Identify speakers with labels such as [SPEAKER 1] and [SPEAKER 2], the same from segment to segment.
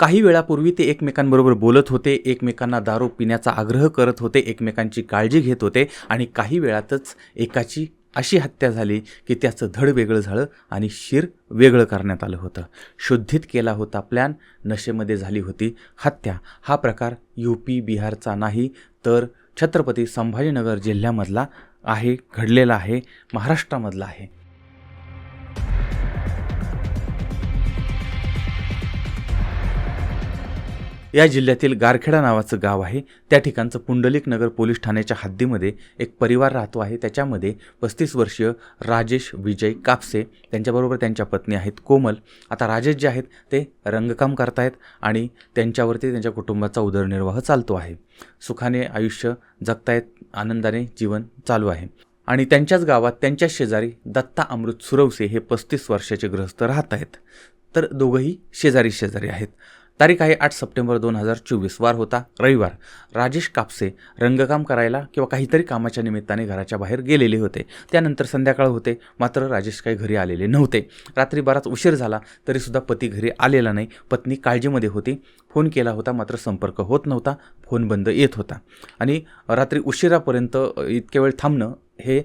[SPEAKER 1] काही वेळापूर्वी ते एकमेकांबरोबर बोलत होते एकमेकांना दारू पिण्याचा आग्रह करत होते एकमेकांची काळजी घेत होते आणि काही वेळातच एकाची अशी हत्या झाली की त्याचं धड वेगळं झालं आणि शिर वेगळं करण्यात आलं होतं. शुद्धित केला होता प्लॅन नशेमध्ये झाली होती हत्या. हा प्रकार यू पी बिहारचा नाही तर छत्रपती संभाजीनगर जिल्ह्यामधला आहे घडलेला आहे महाराष्ट्रामधला आहे. या जिल्ह्यातील गारखेडा नावाचं गाव आहे. त्या ठिकाणचं पुंडलिक नगर पोलीस ठाण्याच्या हद्दीमध्ये एक परिवार राहतो आहे. त्याच्यामध्ये पस्तीस वर्षीय राजेश विजय कापसे त्यांच्याबरोबर त्यांच्या पत्नी आहेत कोमल. आता राजेश जे आहेत ते रंगकाम करतायत आणि त्यांच्यावरती त्यांच्या कुटुंबाचा उदरनिर्वाह चालतो आहे. सुखाने आयुष्य जगतायत आनंदाने जीवन चालू आहे. आणि त्यांच्याच गावात त्यांच्याच शेजारी दत्ता अमृत सुरवसे हे पस्तीस वर्षाचे ग्रस्त राहत आहेत तर दोघंही शेजारी शेजारी आहेत. तारीख आहे आठ सप्टेंबर दोन हजार चोवीस. वार होता. रविवार. राजेश कापसे रंगकाम करायला किंवा काहीतरी कामाच्या निमित्ताने घराच्या बाहेर गेलेले होते. त्यानंतर संध्याकाळ होते. मात्र राजेश काही घरी आलेले नव्हते. रात्री बराच उशीर झाला तरीसुद्धा पती घरी आलेला नाही. पत्नी काळजीमध्ये होती. फोन केला होता मात्र संपर्क होत नव्हता. फोन बंद येत होता. आणि रात्री उशिरापर्यंत इतक्या वेळ थांबणं हे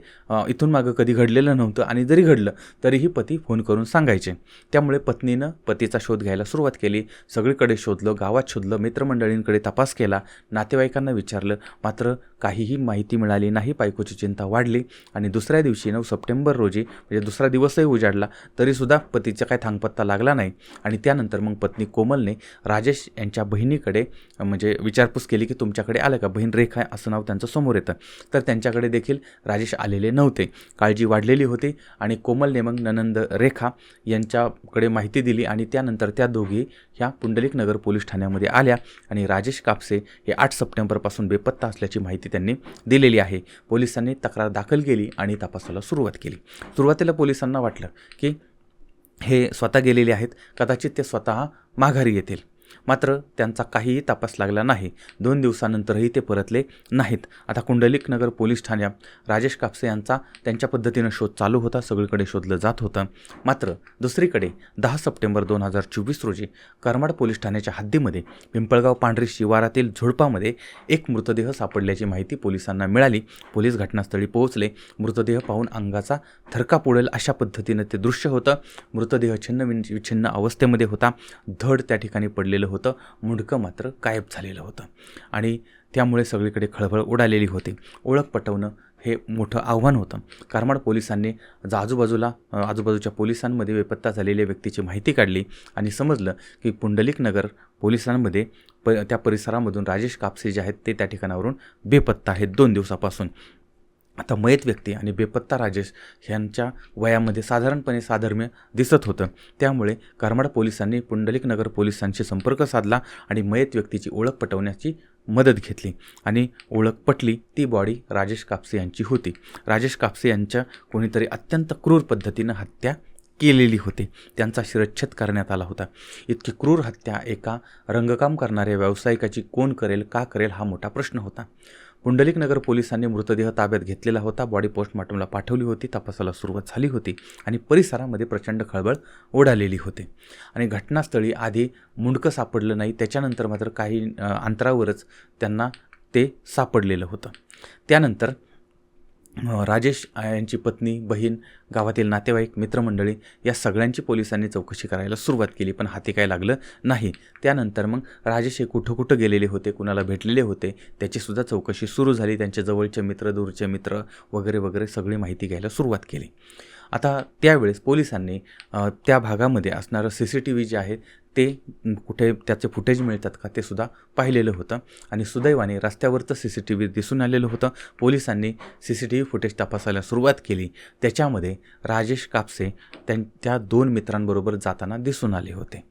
[SPEAKER 1] इथून मागं कधी घडलेलं नव्हतं आणि जरी घडलं तरीही पती फोन करून सांगायचे. त्यामुळे पत्नीनं पतीचा शोध घ्यायला सुरुवात केली. सगळीकडे शोधलं गावात शोधलं मित्रमंडळींकडे तपास केला. नातेवाईकांना विचारलं मात्र काहीही माहिती मिळाली नाही बायकोची चिंता वाढली आणि दुसऱ्या दिवशी नऊ सप्टेंबर रोजी म्हणजे दुसरा दिवसही उजाडला तरीसुद्धा पतीचा काय थांगपत्ता लागला नाही. आणि त्यानंतर मग पत्नी कोमलने राजेश यांच्या बहिणीकडे म्हणजे विचारपूस केली की तुमच्याकडे आलं का? बहीण रेखा असं नाव त्यांचं समोर येतं. तर त्यांच्याकडे देखील राजेश आलेले नव्हते. काळजी वाढलेली होती आणि कोमलने मग ननंद रेखा यांच्याकडे माहिती दिली आणि त्यानंतर त्या दोघी ह्या पुंडलिक नगर पोलीस ठाण्यामध्ये आल्या आणि राजेश कापसे हे आठ सप्टेंबरपासून बेपत्ता असल्याची माहिती त्यांनी दिलेली आहे. पोलिसांनी तक्रार दाखल केली आणि तपासाला सुरुवात केली. सुरुवातीला पोलिसांना वाटलं की हे स्वतः गेलेले आहेत. कदाचित ते स्वतः माघारी येतील. मात्र त्यांचा काहीही तपास लागला नाही. दोन दिवसानंतरही ते परतले नाहीत. आता कुंडलिक नगर पोलीस ठाण्यात राजेश कापसे यांचा त्यांच्या पद्धतीनं शोध चालू होता सगळीकडे शोधलं जात होतं. मात्र दुसरीकडे दहा सप्टेंबर दोन हजार चोवीस रोजी करमाड पोलीस ठाण्याच्या हद्दीमध्ये पिंपळगाव पांढरी शिवारातील झुडपामध्ये एक मृतदेह सापडल्याची माहिती पोलिसांना मिळाली. पोलीस घटनास्थळी पोहोचले. मृतदेह पाहून अंगाचा थरका पुडेल अशा पद्धतीनं ते दृश्य होतं. मृतदेह छिन्न विच्छिन्न अवस्थेमध्ये होता. धड त्या ठिकाणी पडले पडलेलं होतं. मुंडकं मात्र गायब झालेलं होतं. आणि त्यामुळे सगळीकडे खळबळ उडालेली होती. ओळख पटवणं हे मोठं आव्हान होतं. कारमाड पोलिसांनी आजूबाजूला आजूबाजूच्या पोलिसांमध्ये बेपत्ता झालेल्या व्यक्तीची माहिती काढली आणि समजलं की पुंडलिक नगर पोलिसांमध्ये प त्या परिसरामधून राजेश कापसे जे आहेत ते त्या ठिकाणावरून बेपत्ता आहेत दोन दिवसापासून. आता मयत व्यक्ती आणि बेपत्ता राजेश ह्यांच्या वयामध्ये साधारणपणे साधर्म्य दिसत होतं. त्यामुळे करमाड पोलिसांनी पुंडलिक नगर पोलिसांशी संपर्क साधला आणि मयत व्यक्तीची ओळख पटवण्याची मदत घेतली आणि ओळख पटली ती बॉडी राजेश कापसे यांची होती. राजेश कापसे यांच्या कोणीतरी अत्यंत क्रूर पद्धतीनं हत्या केलेली होती. त्यांचा शिरच्छेद करण्यात आला होता. इतकी क्रूर हत्या एका रंगकाम करणाऱ्या व्यावसायिकाची कोण करेल का करेल हा मोठा प्रश्न होता. पुंडलिक नगर पोलिसांनी मृतदेह ताब्यात घेतलेला होता. बॉडी पोस्टमॉर्टमला पाठवली होती. तपासाला सुरुवात झाली होती आणि परिसरामध्ये प्रचंड खळबळ ओढालेली होती. आणि घटनास्थळी आधी मुंडकं सापडलं नाही. त्याच्यानंतर मात्र काही अंतरावरच त्यांना ते सापडलेलं होतं. त्यानंतर राजेश यांची पत्नी बहीण गावातील नातेवाईक मित्रमंडळी या सगळ्यांची पोलिसांनी चौकशी करायला सुरुवात केली पण हाती काय लागलं नाही. त्यानंतर मग राजेश हे कुठं कुठं गेलेले होते कुणाला भेटलेले होते त्याचीसुद्धा चौकशी सुरू झाली. त्यांचे जवळचे मित्र दूरचे मित्र वगैरे वगैरे सगळी माहिती घ्यायला सुरुवात केली. आता त्यावेळेस पोलिसांनी त्या भागामध्ये असणारं C C T V J आहे ते कुठे त्याचे फुटेज मिळतात का ते सुद्धा पाहिलेलं होतं आणि सुदैवाने रस्त्यावरचं सी सी टी व्ही दिसून आलेलं होतं. पोलिसांनी C C T V footage तपासायला सुरुवात केली. त्याच्यामध्ये राजेश कापसे त्यां त्या दोन मित्रांबरोबर जाताना दिसून आले होते.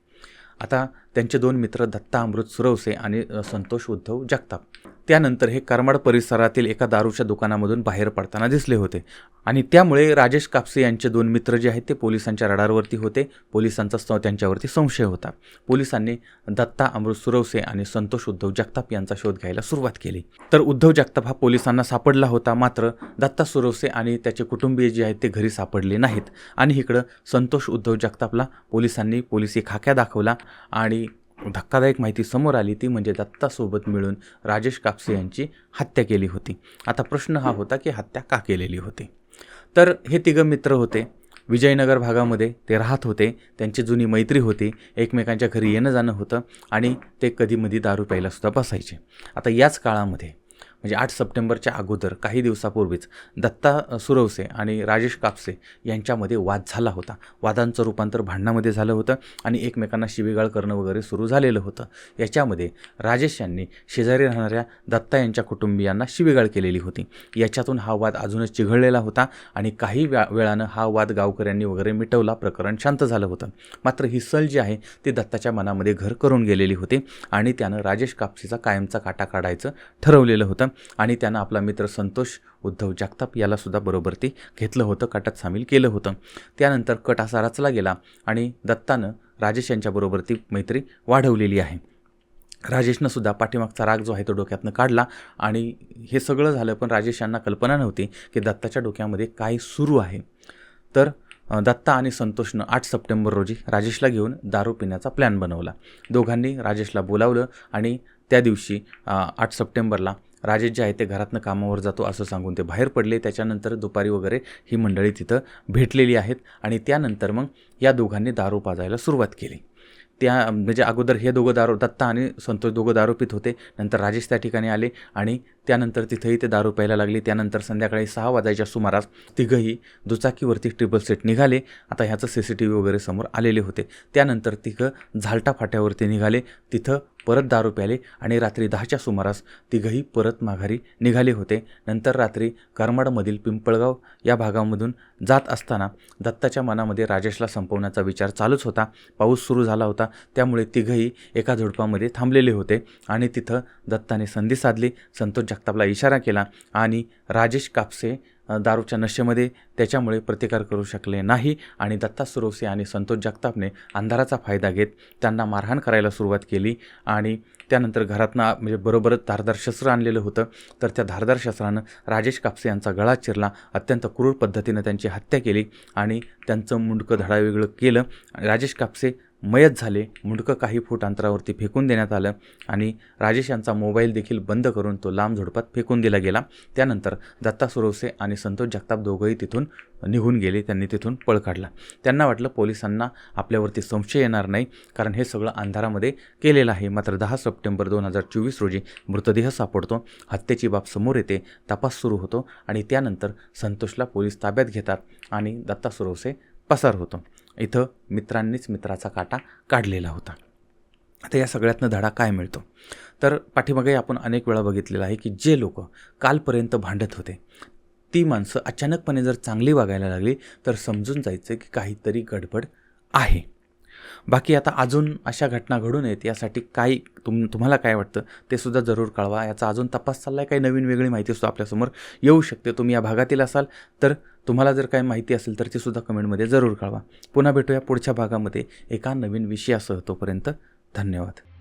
[SPEAKER 1] आता त्यांचे दोन मित्र दत्ता अमृत सुरवसे आणि संतोष उद्धव जगताप. त्यानंतर हे करमाड परिसरातील एका दारूच्या दुकानामधून बाहेर पडताना दिसले होते. आणि त्यामुळे राजेश कापसे यांचे दोन मित्र जे आहेत ते पोलिसांच्या रडारवरती होते. पोलिसांचा स त्यांच्यावरती संशय होता. पोलिसांनी दत्ता अमृत सुरवसे आणि संतोष उद्धव जगताप यांचा शोध घ्यायला सुरुवात केली. तर उद्धव जगताप हा पोलिसांना सापडला होता. मात्र दत्ता सुरवसे आणि त्याचे कुटुंबीय जे आहेत ते घरी सापडले नाहीत. आणि इकडं संतोष उद्धव जगतापला. पोलिसांनी पोलिसी खाक्या दाखवला आणि धक्कादायक माहिती समोर आली ती म्हणजे दत्तासोबत मिळून राजेश कापसे यांची हत्या केली होती. आता प्रश्न हा होता की हत्या का केलेली होती? तर हे तिघं मित्र होते. विजयनगर भागामध्ये ते राहत होते. त्यांची जुनी मैत्री होती. एकमेकांच्या घरी येणं जाणं होतं आणि ते कधीमधी दारू प्यायलासुद्धा बसायचे. आता याच काळामध्ये म्हणजे आठ सप्टेंबरच्या अगोदर काही दिवसापूर्वीच दत्ता सुरवसे आणि राजेश कापसे यांच्यामध्ये वाद झाला होता. वादांचं रूपांतर भांडणामध्ये झालं होतं आणि एकमेकांना शिवीगाळ करणं वगैरे सुरू झालेलं होतं. याच्यामध्ये राजेश यांनी शेजारी राहणाऱ्या दत्ता यांच्या कुटुंबियांना शिवीगाळ केलेली होती. याच्यातून हा वाद अजूनच चिघळलेला होता आणि काही व्या वेळानं हा वाद गावकऱ्यांनी वगैरे मिटवला प्रकरण शांत झालं होतं. मात्र ही सल जी आहे ती दत्ताच्या मनामध्ये घर करून गेलेली होती आणि त्यानं राजेश कापसेचा कायमचा काटा काढायचं ठरवलेलं होतं. आणि त्यानं आपला मित्र संतोष उद्धव जगताप यालासुद्धा बरोबर ते घेतलं होतं कटात सामील केलं होतं. त्यानंतर कट असा रचला गेला आणि दत्तानं राजेश यांच्याबरोबर ती मैत्री वाढवलेली आहे. राजेशनं सुद्धा पाठीमागचा राग जो आहे तो डोक्यातनं काढला आणि हे सगळं झालं पण राजेश यांना कल्पना नव्हती की दत्ताच्या डोक्यामध्ये काय सुरू आहे. तर दत्ता आणि संतोषनं आठ सप्टेंबर रोजी राजेशला घेऊन दारू पिण्याचा प्लॅन बनवला. दोघांनी राजेशला बोलावलं आणि त्या दिवशी आठ सप्टेंबरला राजेश जे आहे ते घरातनं कामावर जातो असं सांगून ते बाहेर पडले. त्याच्यानंतर दुपारी वगैरे ही मंडळी तिथं भेटलेली आहेत आणि त्यानंतर मग या दोघांनी दारू पाजायला सुरुवात केली. त्या म्हणजे अगोदर हे दोघं दारू दत्ता आणि संतोष दोघं दारू पित होते. नंतर राजेश त्या ठिकाणी आले आणि त्यानंतर तिथंही ते दारू प्यायला लागले. त्यानंतर संध्याकाळी सहा वाजायच्या सुमारास तिघंही दुचाकीवरती ट्रिपल सेट निघाले. आता ह्याचं सी सी टी व्ही वगैरे समोर आलेले होते. त्यानंतर तिघं झालटा फाट्यावरती निघाले. तिथं परत दारू प्याले आणि रात्री दहाच्या सुमारास तिघही परत माघारी निघाले होते. नंतर रात्री करमाडमधील पिंपळगाव या भागामधून जात असताना दत्ताच्या मनामध्ये राजेशला संपवण्याचा विचार चालूच होता. पाऊस सुरू झाला होता. त्यामुळे तिघही एका झुडपामध्ये थांबलेले होते आणि तिथं दत्ताने संधी साधली. संतोष जगतापला इशारा केला आणि राजेश कापसे दारूच्या नशेमध्ये त्याच्यामुळे प्रतिकार करू शकले नाही आणि दत्ता सुरवसे आणि संतोष जगतापने अंधाराचा फायदा घेत त्यांना मारहाण करायला सुरुवात केली आणि त्यानंतर घरातनं म्हणजे बरोबरच धारदार शस्त्र आणलेलं होतं. तर त्या धारदार शस्त्रानं राजेश कापसे यांचा गळा चिरला अत्यंत क्रूर पद्धतीनं त्यांची हत्या केली आणि त्यांचं मुंडकं धडावेगळं केलं. राजेश कापसे मयत झाले. मुंडकं काही फूट अंतरावरती फेकून देण्यात आलं आणि राजेश यांचा मोबाईल देखील बंद करून तो लांब झुडपात फेकून दिला गेला. त्यानंतर दत्ता सुरवसे आणि संतोष जगताप दोघंही तिथून निघून गेले. त्यांनी तिथून पळ काढला. त्यांना वाटलं पोलिसांना आपल्यावरती संशय येणार नाही कारण हे सगळं अंधारामध्ये केलेलं आहे. मात्र दहा सप्टेंबर दोन हजार चोवीस रोजी मृतदेह सापडतो हत्येची बाब समोर येते तपास सुरू होतो आणि त्यानंतर संतोषला पोलीस ताब्यात घेतात आणि दत्ता सुरवसे पसार होतो. इथं मित्रांनीच मित्राचा काटा काढलेला होता. आता या सगळ्यातनं धडा काय मिळतो? तर पाठीमागे आपण अनेक वेळा बघितलेलं आहे की जे लोक कालपर्यंत भांडत होते ती माणसं अचानकपणे जर चांगली वागायला लागली तर समजून जायचं की काहीतरी गडबड आहे. बाकी आता अजून अशा घटना घडून येत यासाठी काय तुम तुम्हाला काय वाटतं? ते सुद्धा जरूर कळवा. याचा अजून तपास चालला आहे काही नवीन वेगळी माहिती सुद्धा आपल्यासमोर येऊ शकते. तुम्ही या भागातील असाल तर तुम्हाला जर काही माहिती असेल तर ती सुद्धा कमेंटमध्ये जरूर कळवा. पुन्हा भेटूया पुढच्या भागामध्ये एका नवीन विषयासह तोपर्यंत धन्यवाद.